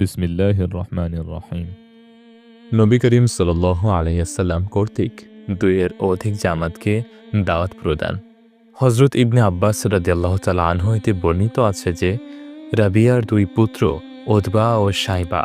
বিসমিল্লাহ রহমান রহিম নবী করিম সাল আলাইসাল্লাম কর্তৃক দুইয়ের অধিক জামাতকে দাওয়াত প্রদান। হজরত ইবনে আব্বাস রাদিয়াল্লাহ তালা আনহু হইতে বর্ণিত আছে যে, রাবিয়ার দুই পুত্র ওদবা ও সাইবা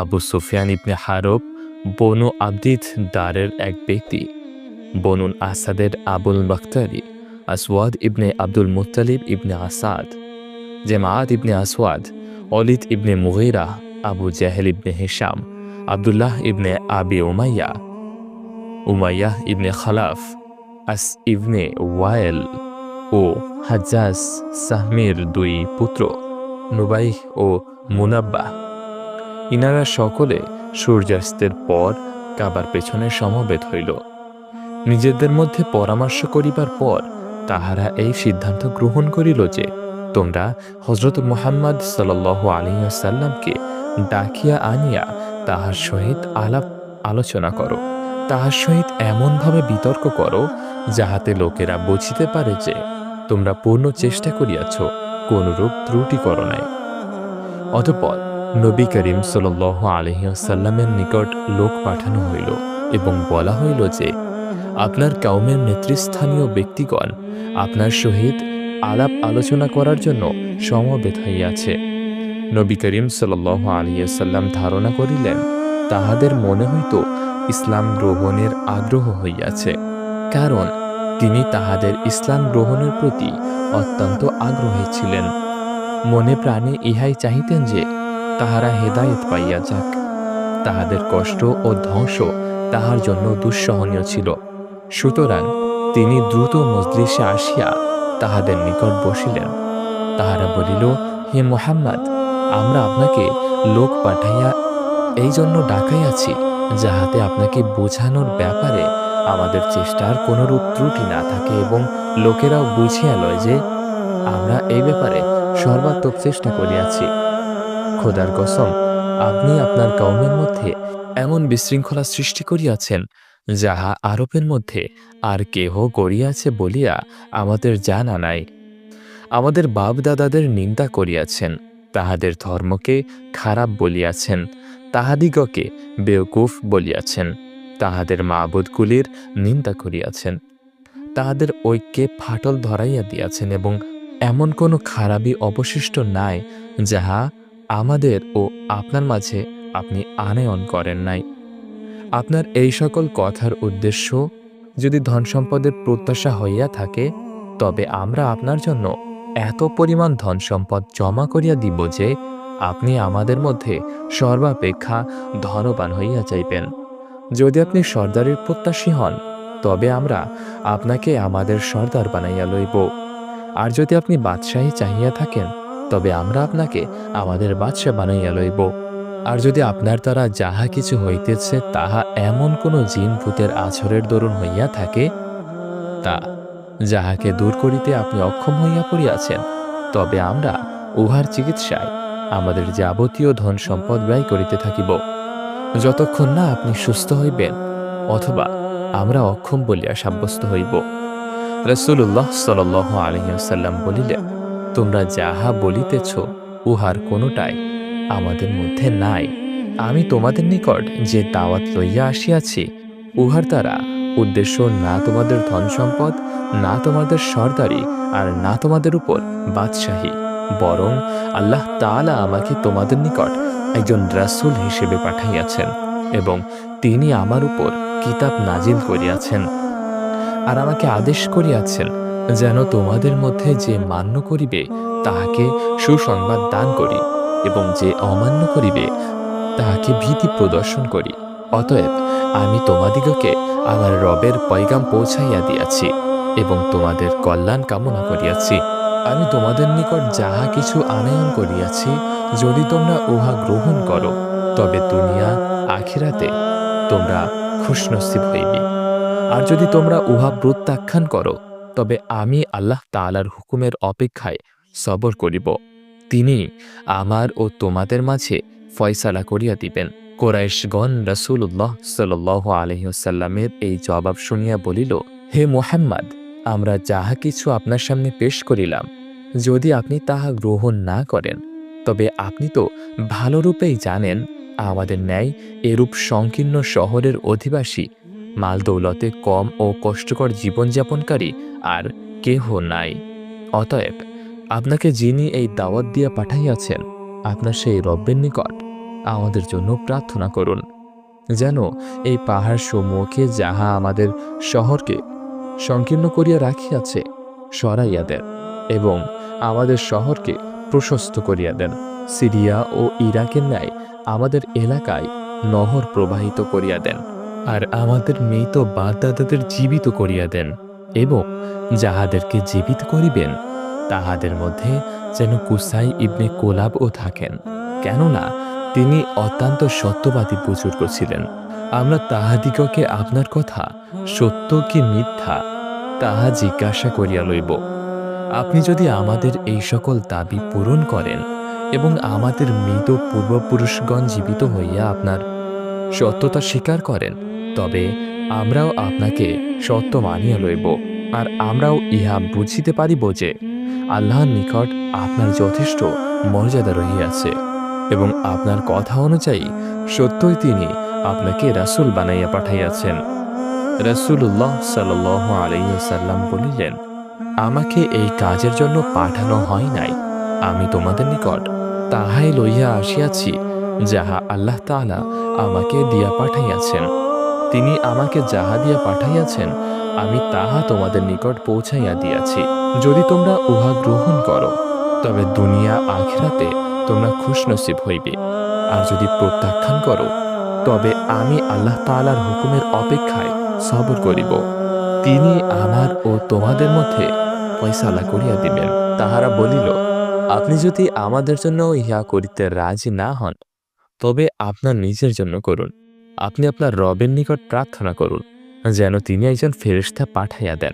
আবু সুফিয়ান ইবনে হারব, বনু আবদিদ দারের এক ব্যক্তি বনুন আসাদের আবুল বখতারি আসওয়াদ ইবনে আব্দুল মুতালিব ইবনে আসাদ, জেমাত ইবনে আসওয়াদ অলিদ ইবনে মুগিরা, আবু জাহেল ইবনে Hisham Abdullah ibn Abi Umayya Umayyah ibn Khalaf, As ibn Wail ও হাজ্জাজ সাহমির দুই পুত্র, নুবাইহ ও মুনাব্বা ইনারা সকলে সূর্যাস্তের পর কাবার পেছনে সমবেত হইল। নিজেদের মধ্যে পরামর্শ করিবার পর তাহারা এই সিদ্ধান্ত গ্রহণ করিল যে তোমরা হজরত মুহাম্মদ সাল আলিয়াসাল্লামকে ডাকিয়া আনিয়া তাহার সহিত আলাপ আলোচনা করো। তাহার সহিত এমনভাবে বিতর্ক করো যাহাতে লোকেরা বুঝিতে পারে যে তোমরা পূর্ণ চেষ্টা করিয়াছ, কোনরূপ ত্রুটি করো নাই। অতঃপর নবী করিম সাল আলহিয়াসাল্লামের নিকট লোক পাঠানো হইল এবং বলা হইল যে, আপনার কাউমের নেতৃস্থানীয় ব্যক্তিগণ আপনার সহিত আলাপ আলোচনা করার জন্য সমবেত হইয়াছে নবী করিম সাল আলিয়াল্লাম ধারণা করিলেন, তাহাদের মনে হইত ইসলাম গ্রহণের আগ্রহ হইয়াছে, কারণ তিনি তাহাদের ইসলাম গ্রহণের প্রতি অত্যন্ত আগ্রহী ছিলেন। মনে প্রাণে ইহাই চাহিতেন যে, তাহারা হেদায়েত পাইয়া যাক। তাহাদের কষ্ট ও ধ্বংস তাহার জন্য দুঃসহনীয় ছিল। সুতরাং তিনি দ্রুত মজলিসে আসিয়া তাহাদের নিকট বসিলেন। তাহারা বলিল, হে মোহাম্মদ, আমরা আপনাকে লোক পাঠাইয়া এই জন্য ডাকাইয়াছি, যাহাতে আপনাকে বোঝানোর ব্যাপারে আমাদের চেষ্টার কোনরূপ ত্রুটি না থাকে এবং লোকেরাও বুঝিয়া লয় যে আমরা এই ব্যাপারে সর্বাত্মক চেষ্টা করিয়াছি। খোদার কসম, আপনি আপনার কৌমের মধ্যে এমন বিশৃঙ্খলা সৃষ্টি করিয়াছেন যাহা আরবের মধ্যে আর কেহ করিয়াছে বলিয়া আমাদের জানা নাই। আমাদের বাপদাদাদের নিন্দা করিয়াছেন, তাহাদের ধর্মকে খারাপ বলিয়াছেন, তাহাদিগকে বেওকুফ বলিয়াছেন, তাহাদের মাবুদগুলির নিন্দা করিয়াছেন। তাহাদের ঐক্যে ফাটল ধরাইয়া দিয়াছেন এবং এমন কোনো খারাপই অবশিষ্ট নাই, যাহা আমাদের ও আপনার মাঝে আপনি আনয়ন করেন নাই। আপনার এই সকল কথার উদ্দেশ্য, যদি ধন সম্পদের প্রত্যাশা হইয়া থাকে, তবে আমরা আপনার জন্য এত পরিমাণ ধন সম্পদ জমা করিয়া দিব যে, আপনি আমাদের মধ্যে সর্বাপেক্ষা ধনবান হইয়া যাইবেন। যদি আপনি সর্দারের প্রত্যাশী হন, তবে আমরা আপনাকে আমাদের সর্দার বানাইয়া লইব। আর যদি আপনি বাদশাহী চাহিয়া থাকেন, তবে আমরা আপনাকে আমাদের বাদশাহ বানাইয়া লইব। আর যদি আপনার দ্বারা যাহা কিছু হইতেছে, তাহা এমন কোনো জিন ভূতের আছরের দরুন হইয়া থাকে? তা, যাহাকে দূর করিতে আপনি অক্ষম হইয়া পড়িয়াছেন, তবে আমরা উহার চিকিৎসায় আমাদের যাবতীয় ধন সম্পদ ব্যয় করিতে থাকিব। যতক্ষণ না আপনি সুস্থ হইবেন, অথবা আমরা অক্ষম বলিয়া সাব্যস্ত হইব। রসুল্লাহ সাল আলহিসাল্লাম বলিলেন, তোমরা যাহা বলিতেছ, উহার কোনোটাই আমাদের মধ্যে নাই। আমি তোমাদের নিকট যে দাওয়াত লইয়া আসিয়াছি, উহার দ্বারা উদ্দেশ্য না তোমাদের ধন সম্পদ না তোমাদের সর্দারি, আর না তোমাদের উপর বাদশাহী। বরং আল্লাহ তাআলা আমাকে তোমাদের নিকট একজন রাসূল হিসেবে পাঠাইয়াছেন এবং তিনি আমার উপর কিতাব নাজিল করিয়াছেন আর আমাকে আদেশ করিয়াছেন যেন তোমাদের মধ্যে যে মান্য করিবে, তাহাকে সুসংবাদ দান করি। এবং যে অমান্য করিবে, তাহাকে ভীতি প্রদর্শন করি। অতএব আমি তোমাদিগকে আমার রবের পয়গাম পৌঁছাইয়া দিয়াছি এবং তোমাদের কল্যাণ কামনা করিয়াছি। আমি তোমাদের নিকট যাহা কিছু আনয়ন করিয়াছি, যদি তোমরা উহা গ্রহণ করো, তবে দুনিয়া, আখিরাতে তোমরা খুশনসিব হইবে। আর যদি তোমরা উহা প্রত্যাখ্যান করো, তবে আমি আল্লাহ তালার হুকুমের অপেক্ষায় সবর করিব। তিনি আমার ও তোমাদের মাঝে ফয়সালা করিয়া দিবেন। কোরাইশগণ রসুল্লাহ সাল আলহিসাল্লামের এই জবাব শুনিয়া বলিল, হে মোহাম্মদ, আমরা যাহা কিছু আপনার সামনে পেশ করিলাম, যদি আপনি তাহা গ্রহণ না করেন, তবে আপনি তো ভালোরূপেই জানেন, আমাদের ন্যায় এরূপ সংকীর্ণ শহরের অধিবাসী, মালদৌলতে কম ও কষ্টকর জীবনযাপনকারী আর কেহ নাই। অতএব আপনাকে যিনি এই দাওয়াত দিয়ে পাঠাইয়াছেন, আপনার সেই রব্বের নিকট আমাদের জন্য প্রার্থনা করুন। যেন এই পাহাড় সমূহকে যাহা আমাদের শহরকে সংকীর্ণ করিয়া রাখিয়াছে, সরাইয়া দেন এবং আমাদের শহরকে প্রশস্ত করিয়া দেন। সিরিয়া ও ইরাকের ন্যায় আমাদের এলাকায় নহর প্রবাহিত করিয়া দেন আর আমাদের মৃত বাদদাদাদের জীবিত করিয়া দেন এবং যাহাদেরকে জীবিত করিবেন তাহাদের মধ্যে যেন কুসাই ইবনে কোলাবও থাকেন, কেননা তিনি অত্যন্ত সত্যবাদী বুজুর্গ ছিলেন আমরা তাহাদিগকে আপনার কথা সত্য কি মিথ্যা তাহা জিজ্ঞাসা করিয়া লইব। আপনি যদি আমাদের এই সকল দাবি পূরণ করেন এবং আমাদের মৃত পূর্বপুরুষগণ জীবিত হইয়া আপনার সত্যতা স্বীকার করেন, তবে আমরাও আপনাকে সত্য মানিয়া লইব, আর আমরাও ইহা বুঝিতে পারিব যে আল্লাহর নিকট আপনার যথেষ্ট মর্যাদা রহিয়াছে এবং আপনার কথা অনুযায়ী সত্যই তিনি আপনাকে রাসূল বানাইয়া পাঠাইয়াছেন। রাসূলুল্লাহ সাল্লাহ আলাইসাল্লাম বলিলেন, আমাকে এই কাজের জন্য পাঠানো হয় নাই। আমি তোমাদের নিকট তাহাই লইয়া আসিয়াছি, যাহা আল্লাহ তাআলা আমাকে দিয়া পাঠাইয়াছেন। তিনি আমাকে যাহা দিয়া পাঠাইয়াছেন, আমি তাহা তোমাদের নিকট পৌঁছাইয়া দিয়াছি। যদি তোমরা উহা গ্রহণ করো, তবে দুনিয়া আখিরাতে তোমরা খুশনসিব হইবে। আর যদি প্রত্যাখ্যান করো, তবে আমি আল্লাহ তাআলার হুকুমের অপেক্ষায় সবর করিব। তিনি আমার ও তোমাদের মধ্যে ফয়সালা করিয়া দিবেন। তাহারা বলিল, আপনি যদি আমাদের জন্য ইহা করিতে রাজি না হন, তবে আপনার নিজের জন্য করুন। আপনি আপনার রবের নিকট প্রার্থনা করুন, যেন তিনি একজন ফেরিস্তা পাঠাইয়া দেন।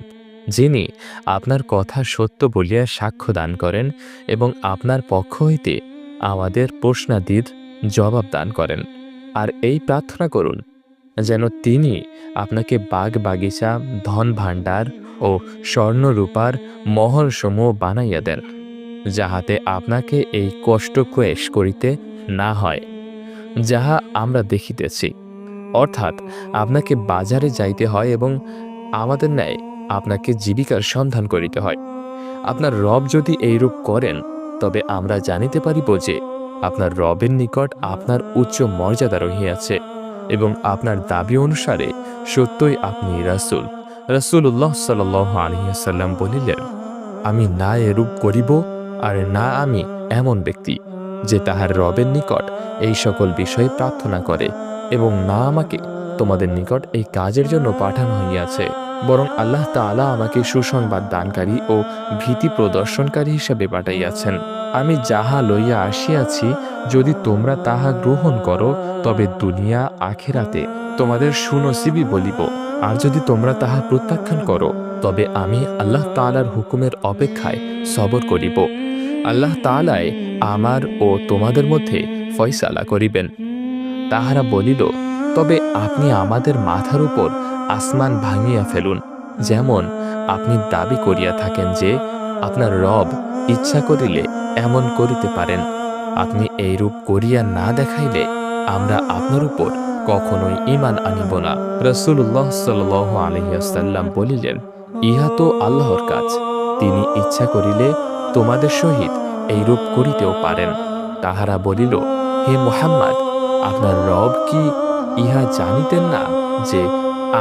যিনি আপনার কথা সত্য বলিয়া সাক্ষ্য দান করেন এবং আপনার পক্ষ হইতে আমাদের প্রশ্নাদির জবাব দান করেন। আর এই প্রার্থনা করুন, যেন তিনি আপনাকে বাগ বাগিচা, ধন ভাণ্ডার ও স্বর্ণরূপার মহলসমূহ বানাইয়া দেন, যাহাতে আপনাকে এই কষ্ট ক্লেশ করিতে না হয়, যাহা আমরা দেখিতেছি। অর্থাৎ আপনাকে বাজারে যাইতে হয় এবং আমাদের ন্যায় আপনাকে জীবিকার সন্ধান করিতে হয়। আপনার রব যদি এইরূপ করেন, তবে আমরা জানিতে পারিব যে আপনার রবের নিকট আপনার উচ্চ মর্যাদা রহিয়াছে এবং আপনার দাবি অনুসারে সত্যই আপনি রাসুল। রাসুল্লাহ সাল আলহিহাসাল্লাম বলিলেন, আমি না এরূপ করিব আর না আমি এমন ব্যক্তি যে তাহার রবের নিকট এই সকল বিষয়ে প্রার্থনা করে এবং না আমাকে তোমাদের নিকট এই কাজের জন্য পাঠানো হইয়াছে। বরং আল্লাহ তাআলা আমাকে সুসংবাদ দানকারী ও ভীতি প্রদর্শনকারী হিসাবে পাঠাইয়াছেন। আমি যাহা লইয়া আসিয়াছি, যদি তোমরা তাহা গ্রহণ করো, তবে দুনিয়া আখেরাতে তোমাদের সুনসিবি বলিব। আর যদি তোমরা তাহা প্রত্যাখ্যান করো, তবে আমি আল্লাহ তাআলার হুকুমের অপেক্ষায় সবর করিব। আল্লাহ তাআলাই আমার ও তোমাদের মধ্যে ফয়সালা করিবেন। তাহারা বলিল, তবে আপনি আমাদের মাথার উপর আসমান ভাঙিয়া ফেলুন, যেমন আপনি দাবি করিয়া থাকেন যে আপনার রব ইচ্ছা করিলে এমন করিতে পারেন। আপনি এইরূপ করিয়া না দেখাইলে আমরা আপনার উপর কখনোই ইমান আনিব না। রসুল্লাহ সাল আলহিয়াসাল্লাম বলিলেন, ইহা তো আল্লাহর কাজ। তিনি ইচ্ছা করিলে তোমাদের সহিত এইরূপ করিতেও পারেন। তাহারা বলিল, হে মোহাম্মদ, আপনার রব কি ইহা জানিতেন না যে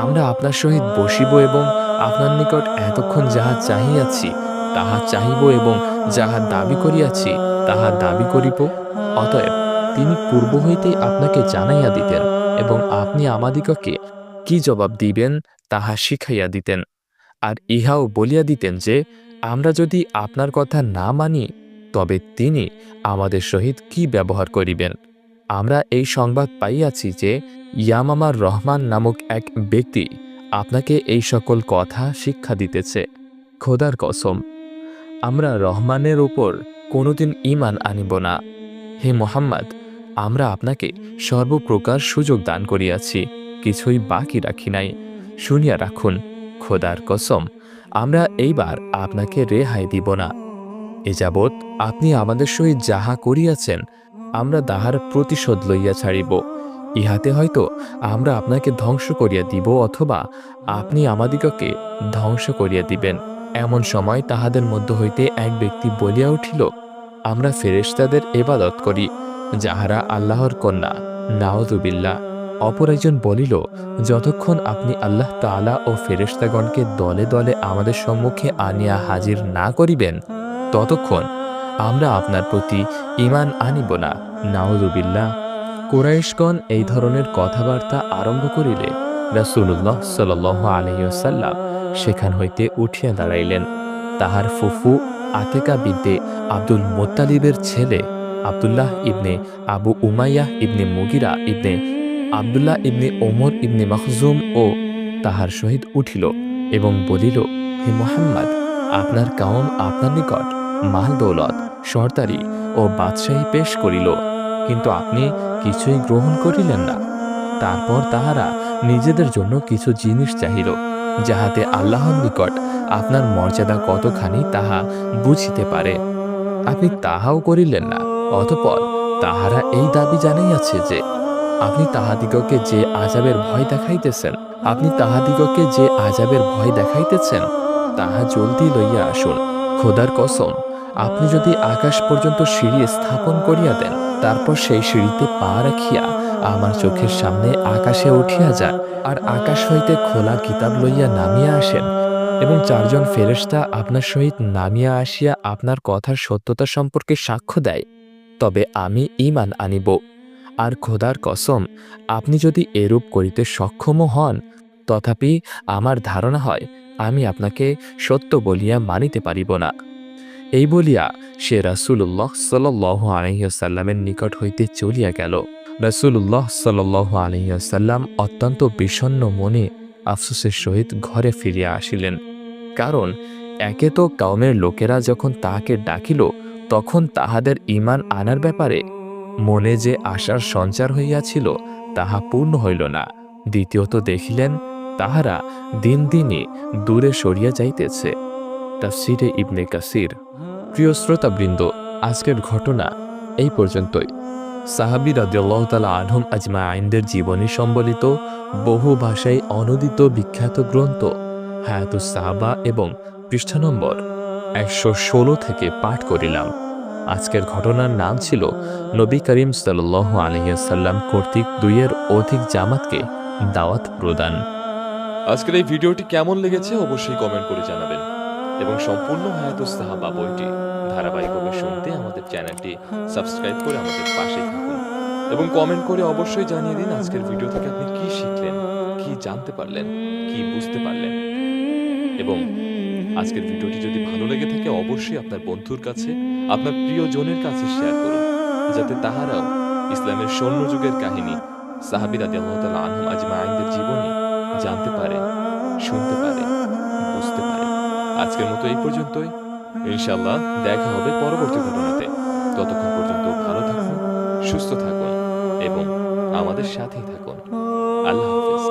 আমরা আপনার সহিত বসিব এবং আপনার নিকট এতক্ষণ যাহা চাহিয়াছি, তাহা চাহিব এবং যাহা দাবি করিয়াছি, তাহা দাবি করিব। অতএব তিনি পূর্ব হইতেই আপনাকে জানাইয়া দিতেন এবং আপনি আমাদিগকে কি জবাব দিবেন তাহা শিখাইয়া দিতেন। আর ইহাও বলিয়া দিতেন যে, আমরা যদি আপনার কথা না মানি, তবে তিনি আমাদের সহিত কি ব্যবহার করিবেন? আমরা এই সংবাদ পাইয়াছি যে ইয়ামামার রহমান নামক এক ব্যক্তি আপনাকে এই সকল কথা শিক্ষা দিতেছে। খোদার কসম, আমরা রহমানের ওপর কোনোদিন ইমান আনিব না। হে মোহাম্মদ, আমরা আপনাকে সর্বপ্রকার সুযোগ দান করিয়াছি, কিছুই বাকি রাখি নাই। শুনিয়া রাখুন, খোদার কসম, আমরা এইবার আপনাকে রেহাই দিব না। এ যাবৎ আপনি আমাদের সহিত যাহা করিয়াছেন, আমরা তাহার প্রতিশোধ লইয়া ছাড়িব। ইহাতে হয়তো আমরা আপনাকে ধ্বংস করিয়া দিব অথবা আপনি আমাদিগকে ধ্বংস করিয়া দিবেন। এমন সময় তাহাদের মধ্য হইতে এক ব্যক্তি বলিয়া উঠিল, আমরা ফেরেশতাদের এবাদত করি, যাহারা আল্লাহর কন্যা। নাওজুবিল্লা অপর একজন বলিল, যতক্ষণ আপনি আল্লাহ তাআলা ও ফেরেশতাগণকে দলে দলে আমাদের সম্মুখে আনিয়া হাজির না করিবেন ততক্ষণ আমরা আপনার প্রতি ঈমান আনিব না। নাওজুবিল্লা কুরাইশগণ এই ধরনের কথাবার্তা আরম্ভ করিলে রাসূলুল্লাহ সাল্লাহ আলহিসাল্লাম সেখান হইতে উঠিয়া দাঁড়াইলেন। তাহার ফুফু আতেকা বিদ্যে আব্দুল মোত্তালিবের ছেলে Abdullah ibn Abu Umayya ibn Mughira ibn Abdullah ibn Omar ibn Makhzum ও তাহার সহিত উঠিল এবং বলিল, হে মোহাম্মদ, আপনার কাউম আপনার নিকট মাল দৌলত সর্দারি ও বাদশাহী পেশ করিল, কিন্তু আপনি কিছুই গ্রহণ করিলেন না। তারপর তাহারা নিজেদের জন্য কিছু জিনিস চাহিল, যাহাতে আল্লাহর নিকট আপনার মর্যাদা কতখানি তাহা বুঝিতে পারে। আপনি তাহাও করিলেন না, অতপর তাহারা এই দাবি জানাইয়াছে যে, আপনি তাহাদিগকে যে আজাবের ভয় দেখাইতেছেন, আপনি তাহাদিগকে যে আজাবের ভয় দেখাইতেছেন, তাহা জলদি লইয়া আসুন। খোদার কসম আপনি যদি আকাশ পর্যন্ত সিঁড়ি স্থাপন করিয়া দেন, তারপর সেই সিঁড়িতে পা রাখিয়া আমার চোখের সামনে আকাশে উঠিয়া যান, আর আকাশ হইতে খোলা কিতাব লইয়া নামিয়া আসেন, এবং চারজন ফেরেশতা আপনার সহিত নামিয়া আসিয়া আপনার কথার সত্যতা সম্পর্কে সাক্ষ্য দেয়। তবে আমি ঈমান আনিব, আর খোদার কসম, আপনি যদি এরূপ করিতে সক্ষমও হন, তথাপি আমার ধারণা হয়, আমি আপনাকে সত্য বলিয়া মানিতে পারিব না। এই বলিয়া সে রাসূলুল্লাহ সাল্লাহ আলহিহাসাল্লামের নিকট হইতে চলিয়া গেল। রাসূলুল্লাহ সাল্লাহ আলহিহাসাল্লাম অত্যন্ত বিষণ্ণ মনে আফসোসের সহিত ঘরে ফিরিয়া আসিলেন। কারণ একে তো কাউমের লোকেরা যখন তাহাকে ডাকিল, তখন তাহাদের ঈমান আনার ব্যাপারে মনে যে আশার সঞ্চার হইয়াছিল তাহা পূর্ণ হইল না। দ্বিতীয়ত দেখিলেন, তাহারা দিন দিনই দূরে সরিয়া যাইতেছে। তাফসিরে ইবনে কাসির প্রিয় শ্রোতাবৃন্দ, আজকের ঘটনা এই পর্যন্তই। সাহাবি রাদিয়াল্লাহ তালা আনহুম আজমা আইনদের জীবনী সম্বলিত বহু ভাষায় অনূদিত বিখ্যাত গ্রন্থ হায়াতুস সাহাবা এবং পৃষ্ঠা নম্বর একশো ষোলো থেকে পাঠ করিলাম। আজকের ঘটনার নাম ছিল নবী করিম সাল্লাহ আলহিয়াসাল্লাম কর্তৃক দুইয়ের অধিক জামাতকে দাওয়াত প্রদান। আজকের এই ভিডিওটি কেমন লেগেছে অবশ্যই কমেন্ট করে জানাবেন। এবং সম্পূর্ণ হায়াতুস সাহাবা বইটি ধারাবাহিকভাবে শুনতে আমাদের চ্যানেলটি সাবস্ক্রাইব করে আমাদের পাশেই থাকুন। এবং কমেন্ট করে অবশ্যই জানিয়ে দিন আজকের ভিডিও থেকে আপনি কি শিখলেন, কি জানতে পারলেন, কি বুঝতে পারলেন। এবং আজকের ভিডিওটি যদি ভালো লেগে থাকে, অবশ্যই আপনার বন্ধুর কাছে, আপনার প্রিয়জনের কাছে শেয়ার করুন, যাতে তাহারাও ইসলামের স্বর্ণ যুগের কাহিনী সাহাবিরা দেওয়াল আনহম আজমা আইনদের জীবনী জানতে পারে, শুনতে পারে, বুঝতে পারে। আজকের মতো এই পর্যন্তই। ইনশাল্লাহ দেখা হবে পরবর্তী ঘটনাতে। ততক্ষণ পর্যন্ত ভালো থাকুন, সুস্থ থাকুন এবং আমাদের সাথেই থাকুন। আল্লাহ।